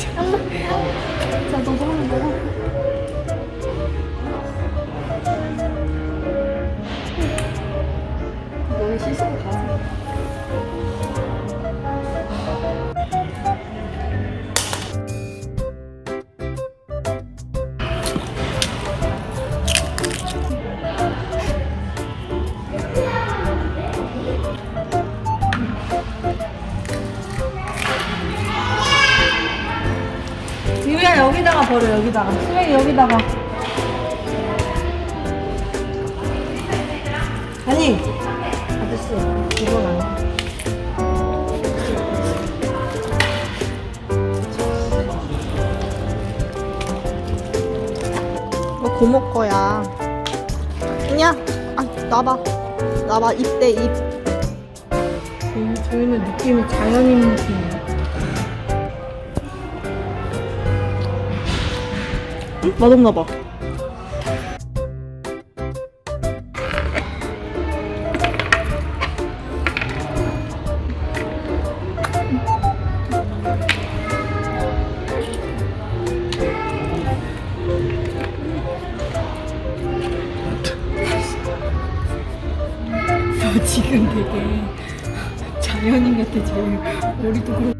자, 너도 하면 돼. 너희 씻으러 가 여기다가 버려 여기다가 수명이 여기다가 아니 아저씨 이건 아니야 너 고모 거야. 야, 아, 나봐. 나봐, 입대, 입. 저희, 저희는 느낌이 자연인 느낌 응? 맛없나 봐. 너 지금 되게 자연인 같아 제일 머리도 그렇고